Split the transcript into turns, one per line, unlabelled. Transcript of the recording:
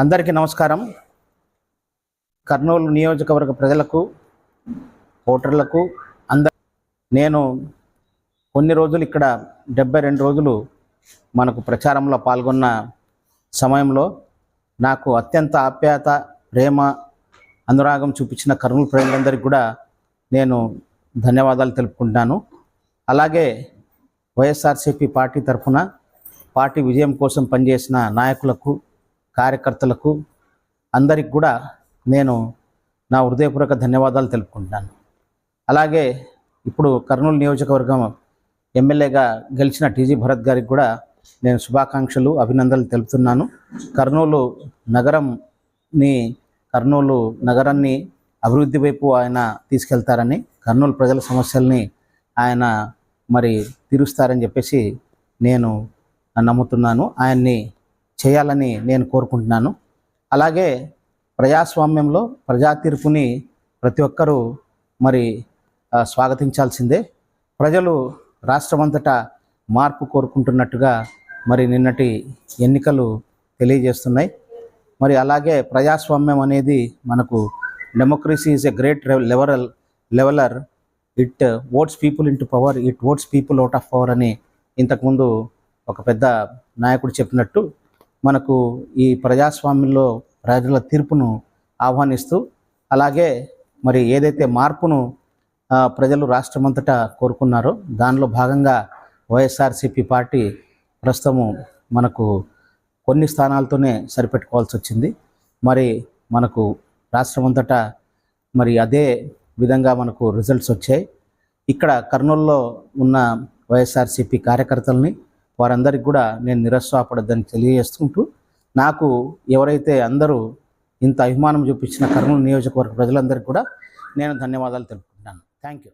అందరికీ నమస్కారం. కర్నూలు నియోజకవర్గ ప్రజలకు ఓటర్లకు అంద నేను కొన్ని రోజులు ఇక్కడ డెబ్బై రెండు రోజులు మనకు ప్రచారంలో పాల్గొన్న సమయంలో నాకు అత్యంత ఆప్యాయత ప్రేమ అనురాగం చూపించిన కర్నూలు ప్రజలందరికీ కూడా నేను ధన్యవాదాలు తెలుపుకుంటున్నాను. అలాగే వైఎస్ఆర్సీపీ పార్టీ తరఫున పార్టీ విజయం కోసం పనిచేసిన నాయకులకు కార్యకర్తలకు అందరికి కూడా నేను నా హృదయపూర్వక ధన్యవాదాలు తెలుపుకుంటున్నాను. అలాగే ఇప్పుడు కర్నూలు నియోజకవర్గం ఎమ్మెల్యేగా గెలిచిన టీజీ భరత్ గారికి కూడా నేను శుభాకాంక్షలు అభినందనలు తెలుపుతున్నాను. కర్నూలు నగరంని కర్నూలు నగరాన్ని అభివృద్ధి వైపు ఆయన తీసుకెళ్తారని కర్నూలు ప్రజల సమస్యల్ని ఆయన మరి తీరుస్తారని చెప్పేసి నేను నమ్ముతున్నాను. ఆయన్ని చేయాలని నేను కోరుకుంటున్నాను. అలాగే ప్రజాస్వామ్యంలో ప్రజా తీర్పుని ప్రతి ఒక్కరూ మరి స్వాగతించాల్సిందే. ప్రజలు రాష్ట్రమంతటా మార్పు కోరుకుంటున్నట్టుగా మరి నిన్నటి ఎన్నికలు తెలియజేస్తున్నాయి. మరి అలాగే ప్రజాస్వామ్యం అనేది మనకు democracy is a great leveller leveller it votes people into power it votes people out of power అని ఇంతకుముందు ఒక పెద్ద నాయకుడు చెప్పినట్టు మనకు ఈ ప్రజాస్వామ్యంలో ప్రజల తీర్పును ఆహ్వానిస్తూ అలాగే మరి ఏదైతే మార్పును ప్రజలు రాష్ట్రమంతటా కోరుకున్నారో దానిలో భాగంగా వైఎస్ఆర్సీపీ పార్టీ ప్రస్తుతము మనకు కొన్ని స్థానాలతోనే సరిపెట్టుకోవాల్సి వచ్చింది. మరి మనకు రాష్ట్రమంతటా మరి అదే విధంగా మనకు రిజల్ట్స్ వచ్చాయి. ఇక్కడ కర్నూలులో ఉన్న వైఎస్ఆర్సీపీ కార్యకర్తల్ని వారందరికీ కూడా నేను నిరస్వాపడద్దని తెలియజేసుకుంటూ నాకు ఎవరైతే అందరూ ఇంత అభిమానం చూపించిన కర్నూలు నియోజకవర్గ ప్రజలందరికీ కూడా నేను ధన్యవాదాలు తెలుపుకుంటున్నాను. Thank you